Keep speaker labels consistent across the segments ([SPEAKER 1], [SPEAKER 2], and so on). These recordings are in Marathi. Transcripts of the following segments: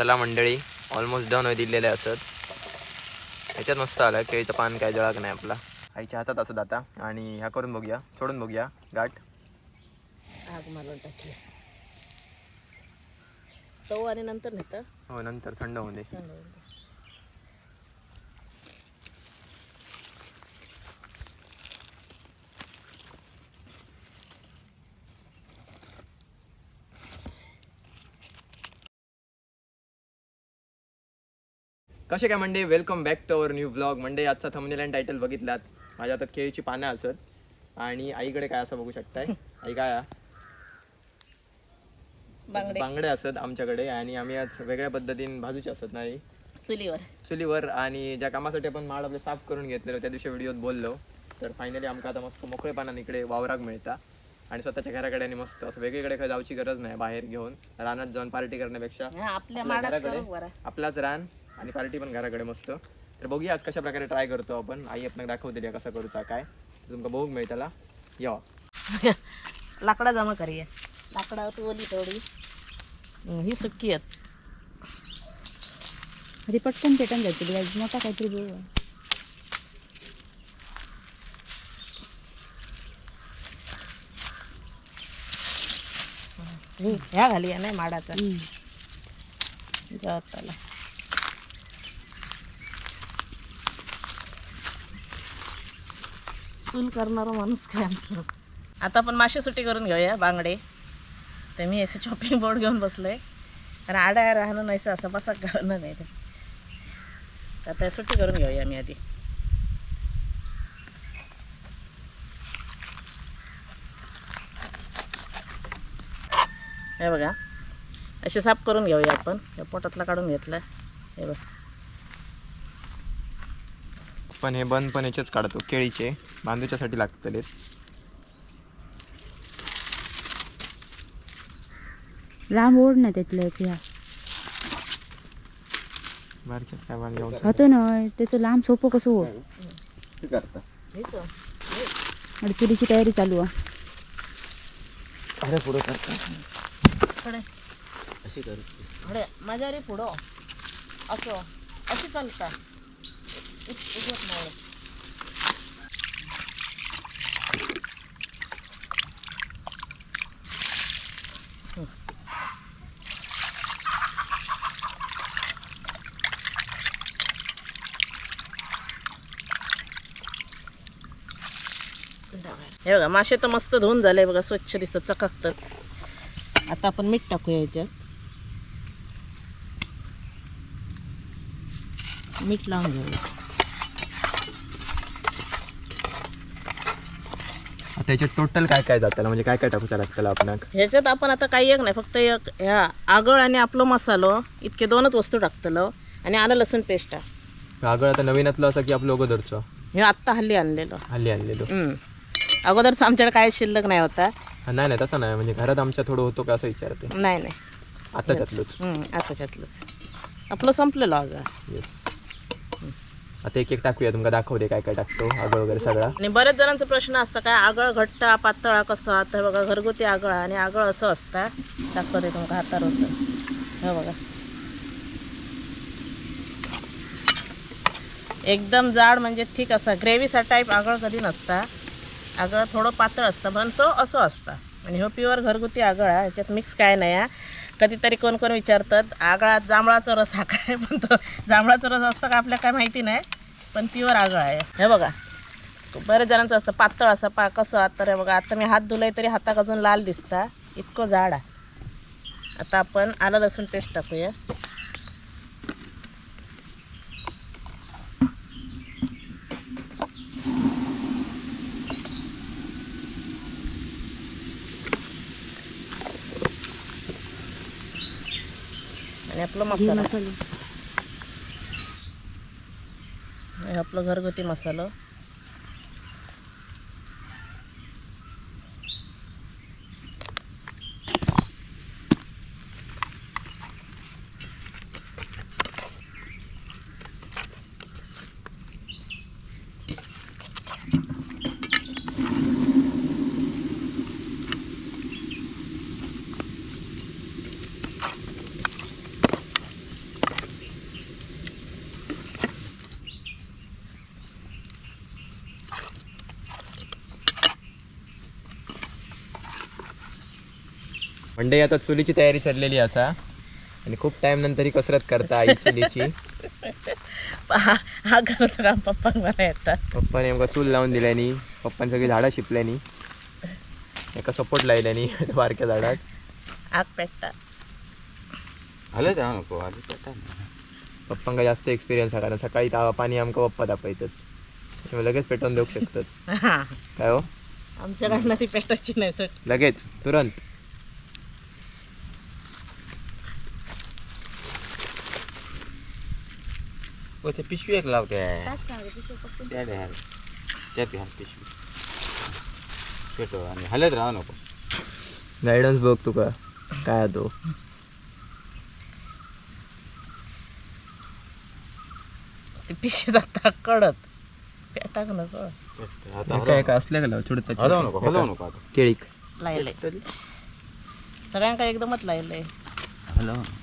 [SPEAKER 1] चला मंडळी ऑलमोस्ट डन होय दिलेले असत ह्याच्यात मस्त आलं केळीचं पान काय जळाक नाही आपला. आईच्या हातात असत आता आणि ह्या करून बघूया सोडून बघूया गाठ.
[SPEAKER 2] आग मारून टाकली. तव आणि नंतर नेतं?
[SPEAKER 1] हो नंतर थंड होऊ दे.
[SPEAKER 2] थंड होऊन दे.
[SPEAKER 1] कसे काय Monday? Welcome back to our new blog Monday आजचा थंबनेल आणि टायटल बघितलात. माझ्या हातात केळीची पानं असत. आणि आईकडे काय असं बघू शकताय? आई काय?
[SPEAKER 2] बांगडे.
[SPEAKER 1] बांगडे असत आमच्याकडे. आणि आम्ही आज वेगळ्या पद्धतीने भाजूचे असत नाही
[SPEAKER 2] चुलीवर.
[SPEAKER 1] चुलीवर. आणि ज्या कामासाठी आपण माड आपले साफ करून घेतलेलो त्या दिवशी व्हिडिओत बोललो. तर फायनली आमका आता मस्त मोकळे पानाने इकडे वावराक मिळता. आणि स्वतःच्या घराकडे आणि मस्त असं वेगळीकडे जाऊची गरज नाही बाहेर घेऊन. रानात जाऊन पार्टी करण्यापेक्षा.
[SPEAKER 2] हा आपल्या
[SPEAKER 1] आपल्या
[SPEAKER 2] माडात
[SPEAKER 1] घराकडे.
[SPEAKER 2] करू बरं.
[SPEAKER 1] आपलाच रान. आणि पार्टी पण घराकडे मस्त. तर बघूया आज कशा प्रकारे ट्राय करतो आपण. आई आपल्याला दाखवते कसा करूचा काय. तुमका बघूक मिळताला या.
[SPEAKER 2] लाकडा जमा करूया. लाकडावर ओली थोडी हं, सुक्की आहेत.
[SPEAKER 3] ते पटकन पेटून जायची मोठा काहीतरी बोल.
[SPEAKER 2] ही ह्या घालूया नाही माडाचा. जात त्याला चूल करणारा माणूस काय आमचा? आता आपण मासे सुट्टी करून घेऊया बांगडे. तर मी असे चॉपिंग बोर्ड घेऊन बसलोय. कारण आडा राहणं नाही असं बसा घालणं नाही ते. तर आता सुट्टी करून घेऊया मी आधी. हे बघा असे साफ करून घेऊया आपण. या पोटातला काढून घेतला हे बघा.
[SPEAKER 1] पण हे बंद पण याचेच काढतो केळीचे. बांधूच्यासाठी लागतलेच
[SPEAKER 3] लांब ओढ ना त्यातलं एक ह्या.
[SPEAKER 1] काय बांध
[SPEAKER 3] होतो ना त्याचं लांब सोपं कसं ओढ?
[SPEAKER 1] करता.
[SPEAKER 3] आणि चुलीची तयारी चालू आहे
[SPEAKER 1] अरे पुढे करता अशी कर.
[SPEAKER 2] अरे माझ्या रे पुढं. असं. अशी चालता. उ- नाही हे बघा मासे तर मस्त धुवून झाले बघा स्वच्छ दिसतात चकाकतात. आता आपण मीठ टाकूया याच्यात. मीठ लावून घेऊया.
[SPEAKER 1] आता याच्यात टोटल काय काय जातं? म्हणजे काय काय टाकूचं लागतं आपणाक?
[SPEAKER 2] ह्याच्यात आपण आता काही एक नाही फक्त एक ह्या आगळ आणि आपलं मसालो इतके दोनच वस्तू टाकतलो आणि आलं लसूण पेस्ट.
[SPEAKER 1] आगळ आता नवीनातलं असं की आपलं अगोदरचं?
[SPEAKER 2] हे आत्ता हल्ली आणलेलं.
[SPEAKER 1] हल्ली आणलेलो.
[SPEAKER 2] हम्म. अगोदरच आमच्याकडे काय शिल्लक नाही होता.
[SPEAKER 1] हा, नाही नाही तसं नाही. म्हणजे घरात आमच्या थोडं होतो का असं विचारते.
[SPEAKER 2] नाही नाही.
[SPEAKER 1] आता त्यातलंच
[SPEAKER 2] हम्म, आताच्यातलंच. आपलं संपलेलं अगं.
[SPEAKER 1] येस आता एक एक टाकूया तुमका दाखवते काय काय टाकतो आगळ वगैरे सगळा.
[SPEAKER 2] आणि बऱ्याच जणांचा प्रश्न असता काय आगळ घट्ट पातळा कसं? आता बघा घरगुती आगळ आणि आगळ असं असता. दाखवते तुमका हातार होतं. हे बघा. एकदम जाड म्हणजे ठीक असा ग्रेव्हीचा टाईप आगळ कधी नसता. आगळ थोडं पातळ असतं पण तो असं असता. आणि हो प्युअर घरगुती आगळ आहे ह्याच्यात मिक्स काय नाही आहे कधीतरी कोण कोण विचारतात आगळात जांभळाचा रस हा काय? पण तो जांभळाचा रस असतं का आपल्याला काय माहिती नाही पण प्युअर आगळा आहे. हे बघा बऱ्याच जणांचं असतं पातळ असं पा कसं तर हे बघा आता मी हात धुलाय तरी हाताक अजून लाल दिसता इतकं जाड आहे. आता आपण आलं लसूण पेस्ट टाकूया. आणि आपलं मसाला. आपलं घरगुती मसाला.
[SPEAKER 1] म्हणजे आता चुलीची तयारी चाललेली असा. आणि खूप टाइम नंतर ही कसरत करता आई चुलीची.
[SPEAKER 2] हा हा घराचं काम पप्पा मला येतात.
[SPEAKER 1] पप्पा नेमका चूल लावून दिल्यानी पप्पाने सगळी झाडं शिपल्यानी एका सपोर्ट लायल्यानी बारक्या झाडात.
[SPEAKER 2] आग पेटता
[SPEAKER 4] आलं जाऊ नको आलं पेटा
[SPEAKER 1] पप्पांका जास्त एक्सपिरियन्स आहे कारण सकाळी तावा पाणी आमका पप्पा दाखवतात. त्याच्यामुळे लगेच पेटवून देऊ शकतात.
[SPEAKER 2] हा.
[SPEAKER 1] काय हो?
[SPEAKER 2] आमच्याकडनं ती पेटायची नाही सुट
[SPEAKER 1] लगेच तुरंत.
[SPEAKER 4] हो ते पिशवी एक लावते त्या द्या. त्यात घ्या पिशवी पेटो आणि हलत राहू नको
[SPEAKER 1] गायडन्स बघ तुका काय तो
[SPEAKER 2] ती पिशी जाता कडत पेटाक नको
[SPEAKER 1] काय काय असल्या का छोट
[SPEAKER 4] नको. हलवू नको हलवू नको आता
[SPEAKER 1] केळीक
[SPEAKER 2] लायलंय सगळ्यांका एकदमच लायलंय
[SPEAKER 4] हलवू नको.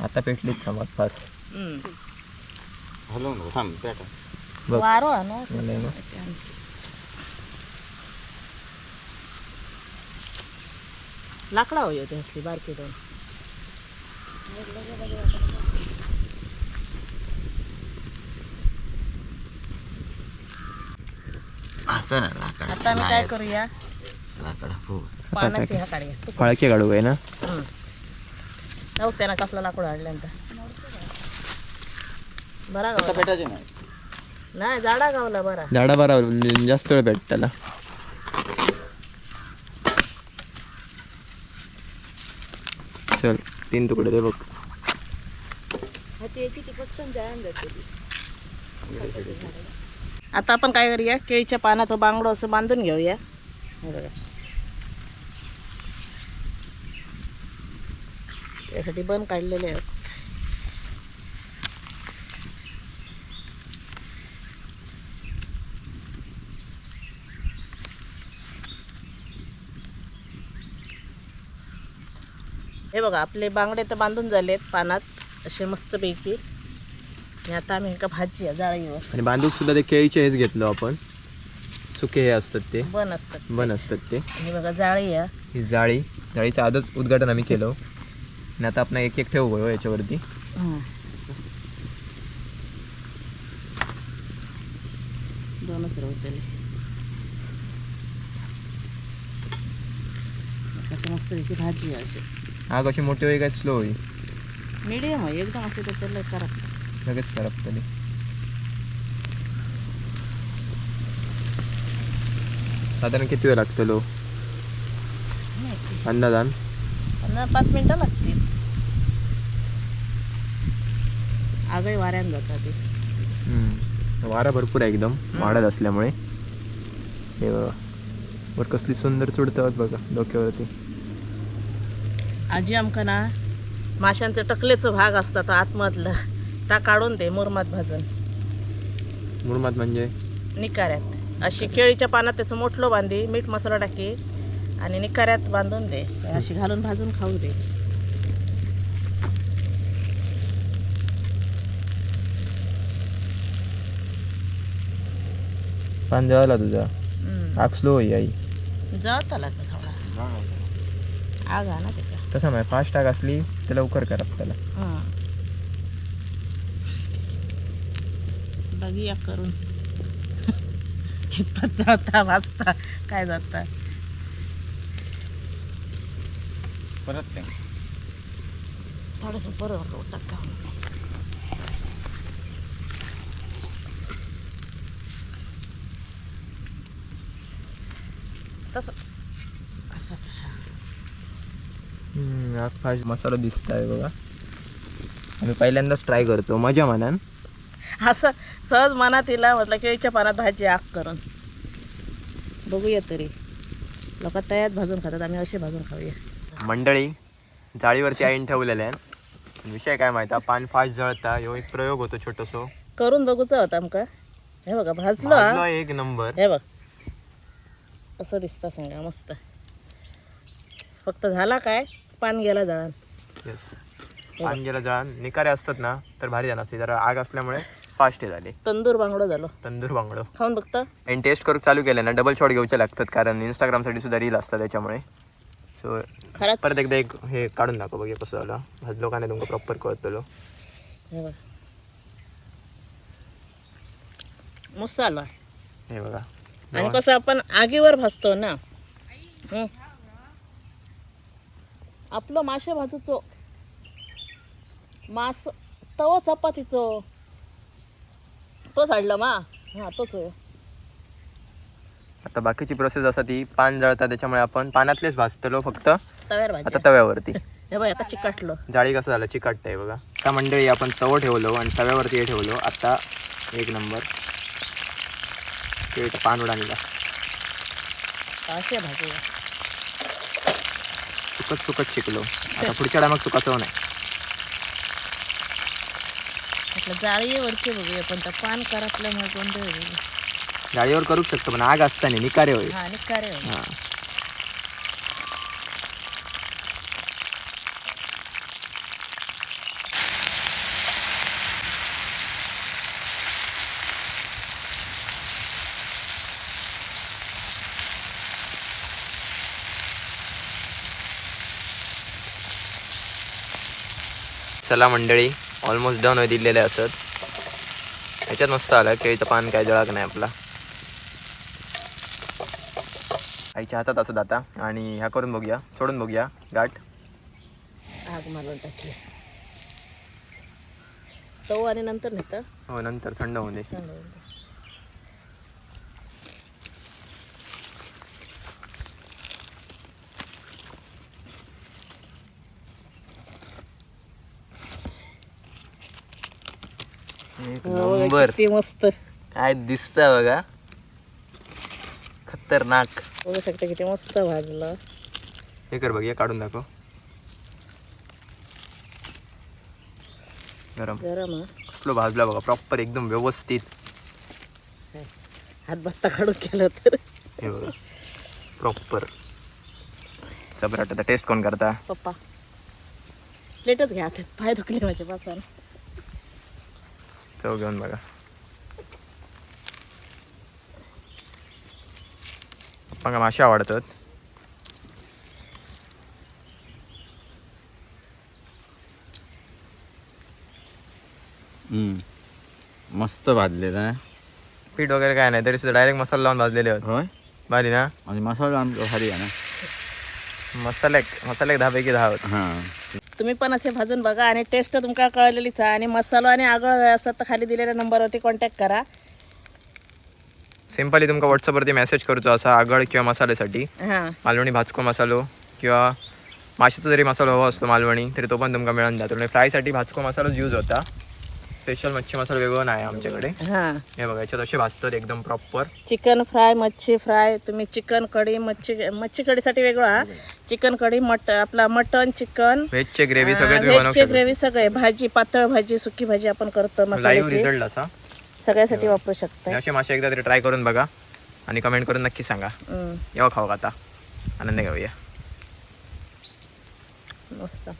[SPEAKER 1] आता पेटलीच समज फास
[SPEAKER 4] नको थांब पेटा
[SPEAKER 1] बघ.
[SPEAKER 2] वारो हा ना. लाकडा होई होती असली बारकी दोन.
[SPEAKER 4] असं ना लाकडा.
[SPEAKER 2] आता आम्ही काय करूया?
[SPEAKER 4] लाकडा हो
[SPEAKER 2] पानाची हा काढूया
[SPEAKER 1] फळके काढू काय ना?
[SPEAKER 2] हम्म. जाऊ त्यांना कसला लाकूड आणल्यानंतर. बरा
[SPEAKER 4] आता
[SPEAKER 2] गावला.
[SPEAKER 4] पेटायचे नाही.
[SPEAKER 2] नाही झाडा गावला बरा.
[SPEAKER 1] झाडा बरा जास्त वेळ भेट त्याला. चल तीन तुकडे दे बघ.
[SPEAKER 2] आता आपण काय करूया केळीच्या पानात बांगडो असं बांधून घेऊया. हे बघा त्यासाठी बन काढलेले आहेत. हे बघा आपले बांगडे तर बांधून झालेत पानात असे मस्तपैकी. आणि आता आम्ही एका भाजी आहे जाळीवर.
[SPEAKER 1] आणि बांधूक सुद्धा ते केळीचे हेच घेतलो आपण. सुके हे असतात ते.
[SPEAKER 2] बन असतात
[SPEAKER 1] बन असतात ते.
[SPEAKER 2] हे बघा जाळी आहे
[SPEAKER 1] ही जाळी जाळीचं आधच उद्घाटन आम्ही केलं. आणि आता आपण एक एक ठेवू गयो याच्यावरती
[SPEAKER 2] दोनच मस्त भाजी अशी.
[SPEAKER 1] आग अशी मोठी होई काय स्लो होई?
[SPEAKER 2] मिडियम आहे एकदम अशी तर करा
[SPEAKER 1] लगेच खराब तरी साधारण किती वेळ लागतलो अंदाजान?
[SPEAKER 2] पंधरा पाच मिनटं लागतील. आगही वाऱ्यान जातात ते.
[SPEAKER 1] वारा भरपूर आहे एकदम वाढत असल्यामुळे. हे बघा. वर कसली सुंदर चुडतात बघा डोक्यावरती.
[SPEAKER 2] आजी आमका ना माशांचे टकलेचं भाग असतात आतमधला. ता काढून दे मुरमात भाजून.
[SPEAKER 1] मुरमात म्हणजे?
[SPEAKER 2] निकाऱ्यात. अशी केळीच्या पानात त्याचं मोठलं बांधी मीठ मसाला टाकी. आणि निकाऱ्यात बांधून दे. अशी घालून भाजून खाऊ दे.
[SPEAKER 1] पान तुझा. आग स्लो होई आई.
[SPEAKER 2] जळत आला तर थोडा. आग आहे ना त्याच्या
[SPEAKER 1] तसा माहिती फास्ट आग असली तर लवकर करा त्याला.
[SPEAKER 2] हं. बघूया करून. कितपत जळता वाजता काय जाता.
[SPEAKER 4] परत ते.
[SPEAKER 2] थोडस बरं टाका तसं. असं. करा.
[SPEAKER 1] फास्ट मसाला दिसत आहे बघा. आम्ही पहिल्यांदाच ट्राय करतो. मजा म्हणान.
[SPEAKER 2] असं सहज मनात येला म्हटलं केळीच्या पानात भाजी आग करून. बघूया तरी. लोक तयार भाजून खातात आम्ही असे भाजून खाऊया.
[SPEAKER 1] मंडळी जाळीवरती आईन ठेवलेल्या आहे. विषय काय माहिती पान फास्ट जळता ह्यो एक प्रयोग होतो छोटसो.
[SPEAKER 2] करून बघूचा होता आमका. हे बघा भाजलो. हा.
[SPEAKER 1] भाजलो एक नंबर.
[SPEAKER 2] हे बघ. असं दिसतं सांगा मस्त. फक्त झाला काय? पान गेला जळण.
[SPEAKER 1] येस पान गेलं जळण. निकारे असतात ना तर भारी जाण असते. जरा आग असल्यामुळे फास्ट झाले.
[SPEAKER 2] तंदूर बांगडो झालो.
[SPEAKER 1] तंदूर बांगडो.
[SPEAKER 2] खाऊन बघतं.
[SPEAKER 1] आणि टेस्ट करून चालू केलं ना डबल शॉट घेऊचे लागतात. कारण इंस्टाग्रामसाठी सुद्धा रील असतात त्याच्यामुळे. सो
[SPEAKER 2] खरंच?
[SPEAKER 1] परत एकदा एक हे काढून दाखव बघे कसं झालं. भाजलो का नाही तुमका प्रॉपर कळतलो
[SPEAKER 2] हे बघ. मस्त आलो
[SPEAKER 1] हे बघा.
[SPEAKER 2] आणि कसं आपण आगीवर भाजतो ना? हं. आपलं मासे भाजूचो. मास तव चपातीचो. तोच हाडला मा. हा तोच
[SPEAKER 1] आता बाकीची प्रोसेस असा ती पान जळतात त्याच्यामुळे आपण पानातलेच भाजतलो फक्त.
[SPEAKER 2] तव्यावर
[SPEAKER 1] आता तव्यावरती.
[SPEAKER 2] हे बघ आता चिकटलो.
[SPEAKER 1] जाळी कसं झालं? चिकटत आहे बघा. आता मंडळी आपण तव ठेवलो आणि तव्यावरती हे ठेवलो. आता एक नंबर. ते पान उडाणीला
[SPEAKER 2] भाजी
[SPEAKER 1] चुकत चुकत शिकलो आता पुढच्या टायमात चुकाचं नाही
[SPEAKER 2] म्हटलं जाळीवरचे बघूया पण त्या पान कोणते बघूया
[SPEAKER 1] जाळीवर करूच शकतो पण आग असताना निकारे होईल.
[SPEAKER 2] हा आणि का रे
[SPEAKER 1] हा. चला मंडळी ऑलमोस्ट डन होई दिलेले असत ह्याच्यात मस्त आलं केळीचं पान काय जळाक नाही आपला. आईच्या हातात असत आता आणि ह्या करून बघूया सोडून बघूया गाठ.
[SPEAKER 2] आग मारून टाकली. तव आणि नंतर नेतं
[SPEAKER 1] हो नंतर थंड होऊ दे.
[SPEAKER 2] थंड होऊन दे.
[SPEAKER 1] एक नंबर.
[SPEAKER 2] किती मस्त.
[SPEAKER 1] काय दिसतं बघा. खतरनाक.
[SPEAKER 2] बघू शकता किती मस्त भाजलं.
[SPEAKER 1] हे कर बघ हे काढून दाखव. गरम.
[SPEAKER 2] गरम
[SPEAKER 1] कसलो भाजला बघा प्रॉपर एकदम व्यवस्थित.
[SPEAKER 2] हात बत्ता काढून केलं तर.
[SPEAKER 1] हे बघा प्रॉपर आता टेस्ट कोण करता?
[SPEAKER 2] पप्पा. प्लेटच घ्या हातात पाय दुखले माझ्या पासून.
[SPEAKER 1] चव घेऊन बघा पप्पांका मासे आवडतात.
[SPEAKER 4] मस्त भाजलेलं आहे
[SPEAKER 1] पीठ वगैरे काय नाही तरी सुद्धा डायरेक्ट मसाला लावून भाजलेले होते
[SPEAKER 4] होय?
[SPEAKER 1] भारी ना?
[SPEAKER 4] आणि मसाला आमचा भारी आहे ना.
[SPEAKER 1] मसाले मसाले दहा पैकी दहा होते.
[SPEAKER 4] हां.
[SPEAKER 2] तुम्ही पण असे भाजून बघा आणि टेस्ट तुमका कळलेलीच आहे. आणि मसालो आणि आगळ असतात तर खाली दिलेल्या नंबरवरती कॉन्टॅक्ट करा.
[SPEAKER 1] सिंपली तुमका व्हॉट्सअपवरती मेसेज करूचो असा आगळ किंवा मसाल्यासाठी.
[SPEAKER 2] हां.
[SPEAKER 1] मालवणी भाजको मसालो किंवा माशाचा जरी मसालो हवा असतो मालवणी तरी तो पण तुमका मिळून जातो. फ्रायसाठी भाजको मसालाच यूज होता. स्पेशल मच्छी मसाला वेगळं नाही आमच्याकडे.
[SPEAKER 2] हां.
[SPEAKER 1] हे बघा याच्यात असे भाजतात एकदम प्रॉपर
[SPEAKER 2] चिकन फ्राय मच्छी फ्राय तुम्ही चिकन कढी मच्छी मच्छी कढीसाठी वेगळं हा. चिकन कढी मट आपला मटन चिकन
[SPEAKER 1] व्हेजचे ग्रेव्ही सगळे तुम्ही बनवू
[SPEAKER 2] व्हेजची
[SPEAKER 1] शकता
[SPEAKER 2] ग्रेव्ही सगळे भाजी पातळ भाजी सुकी भाजी आपण करतो
[SPEAKER 1] लाईव्ह
[SPEAKER 2] मसाल्याची.
[SPEAKER 1] रिझल्ट असा.
[SPEAKER 2] सगळ्यासाठी वापरू शकता
[SPEAKER 1] असे मासे एकदा तरी ट्राय करून बघा आणि कमेंट करून नक्की सांगा.
[SPEAKER 2] हम्म,
[SPEAKER 1] येवा खाऊ का आता? आनंद घेऊया.
[SPEAKER 2] मस्त.